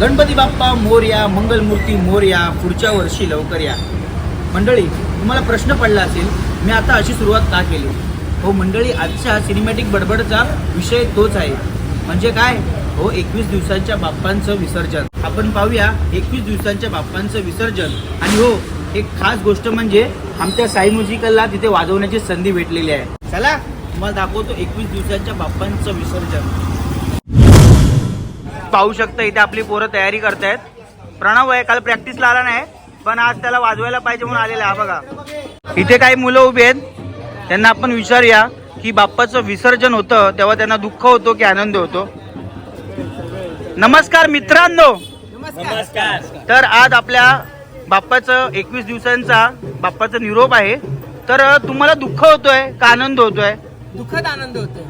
गणपती बाप्पा मोर्या मंगलमूर्ती मोर्या पुढच्या वर्षी लवकर या. मंडळी तुम्हाला प्रश्न पडला असेल मी आता अशी सुरुवात का केली? हो मंडळी आजच्या सिनेमॅटिक बडबडचा विषय तोच आहे. म्हणजे काय? हो एकवीस दिवसांच्या बाप्पांचं विसर्जन. आपण पाहूया एकवीस दिवसांच्या बाप्पांचं विसर्जन. आणि हो एक खास गोष्ट म्हणजे आमच्या साई म्युझिकलला तिथे वाजवण्याची संधी भेटलेली आहे. चला तुम्हाला दाखवतो एकवीस दिवसांच्या बाप्पांचं विसर्जन. पाहू शकता इथे आपली पोरं तयारी करतायत. प्रणव आहे काल प्रॅक्टिसला आला नाही पण आज त्याला वाजवायला पाहिजे म्हणून आलेला आहे हा बघा. इथे काही मुलं उभी आहेत त्यांना आपण विचारूया की बाप्पाचं विसर्जन होतं तेव्हा त्यांना दुःख होतो की आनंद होतो. नमस्कार मित्रांनो. तर आज आपल्या बाप्पाचं एकवीस दिवसांचा बाप्पाचा निरोप आहे. तर तुम्हाला दुःख होतोय का आनंद होतोय? दुःखद आनंद होतोय.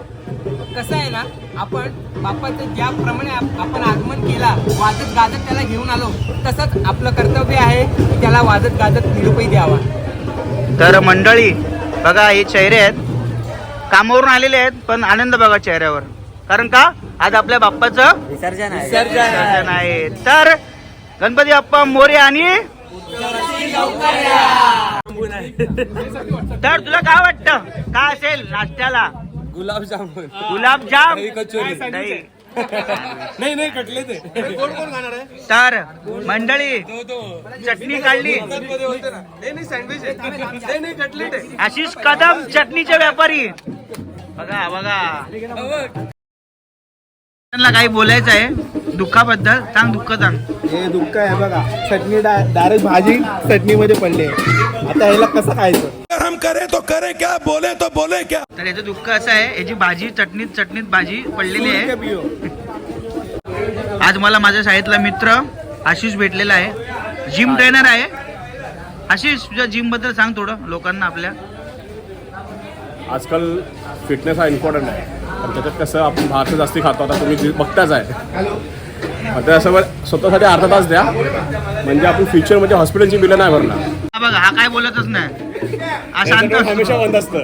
कसं आहे ना आपण बाप्पाचं ज्याप्रमाणे आप- आपण आगमन केला वाजत गाजत त्याला घेऊन आलो तसंच आपलं कर्तव्य आहे की त्याला वाजत गाजत निरोपही द्यावा. तर मंडळी बघा हे चेहरे आहेत. कामावरून आलेले आहेत पण आनंद बघा चेहऱ्यावर. कारण का? आज आपल्या बाप्पाचं विसर्जन विसर्जन आहे. तर गणपती बाप्पा मोरे आणि तर तुला काय वाटतं? काय असेल नाश्त्याला? गुलाबजामुन गुलाबजाम दही कचोरी. दही. नाही नाही कटले ते. कोण कोण खाणार आहे? तर मंडळी चटणी काढली. नाही नाही सँडविच आहे. नाही नाही कटलेट आहे आशिष कदम चटणीचे व्यापारी. बघा बघा. त्यांना काही बोलायचं आहे. दुःखाबद्दल सांग दुःख सांग. हे दुःख आहे बघा. चटणी डायरेक्ट भाजी चटणीमध्ये पडली आहे. आता ह्याला कसं खायचं? हम करें तो करें क्या बोले तो बोले क्या? तर याचं दुःख असं आहे याची भाजी चटणीत चटणीत भाजी पडलेली आहे. आज मला माझ्या शाळेतला मित्र आशिष भेटलेला आहे. जिम ट्रेनर आहे. आशिष तुझ्या जिमबद्दल सांग थोडं लोकांना आपल्या. आजकाल फिटनेस हा इम्पॉर्टंट आहे. पण त्याच्यात कसं आपण बाहेरचं जास्ती खातो आता तुम्ही जे बघताच आहे. बरं स्वतःसाठी अर्धा तास द्या. म्हणजे आपण फ्युचरमध्ये हॉस्पिटलची बिलं नाही भरणार. हा बघा हा काय बोलतच नाही. हा शांत. हमेशा. बंद असतं.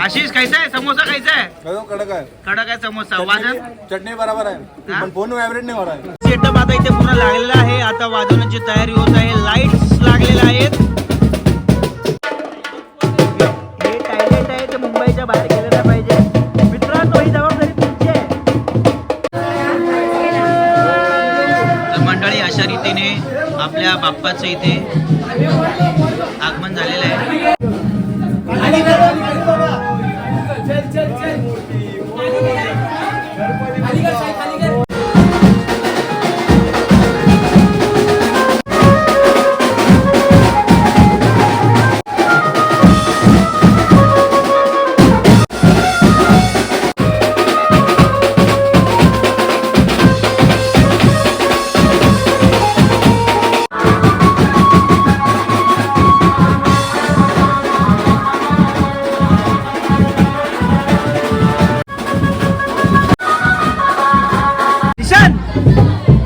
आशिष खायचा आहे समोसा खायचा आहे कडक आहे. कडक आहे समोसा. वाजन चटणी बरोबर आहे. हा? पण फोन ॲव्हरेज नाही आहे सेटअप आता इथे पूर्ण लागलेला आहे. आता वाजवण्याची तयारी होत आहे. लाईट्स लागलेल्या आहेत. हे टॉयलेट आहे? ते मुंबईच्या बाहेर आपल्या बाप्पाचं इथे आगमन झाले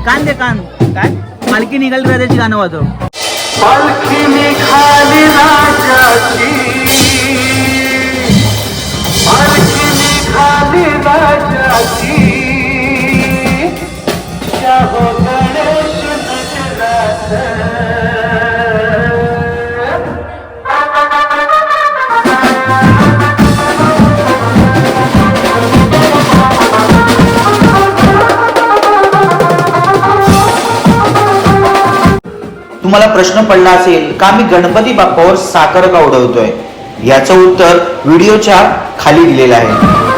कान दे कान. काय? मालकी निघाली राजाची गाणं वाजव. पालखी निघाली राजाची. तुम्हाला प्रश्न पडला असेल का मी गणपती बाप्पावर साखर का उडवतोय? याचं उत्तर व्हिडिओच्या खाली दिलेलं आहे.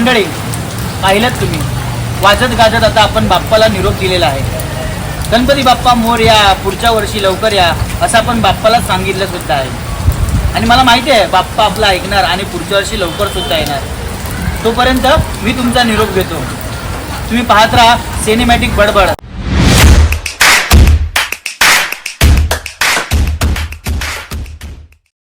मंडळी पाहिलं तुम्ही. वाजत गाजत आता आपण बाप्पाला निरोप दिलेला आहे. गणपती बाप्पा मोर या पुढच्या वर्षी लवकर या असं आपण बाप्पाला सांगितलं सुद्धा आहे. आणि मला माहिती आहे बाप्पा आपला ऐकणार आणि पुढच्या वर्षी लवकर सुद्धा येणार. तोपर्यंत मी तुमचा निरोप घेतो. तुम्ही पाहत राहा सिनेमॅटिक बडबड.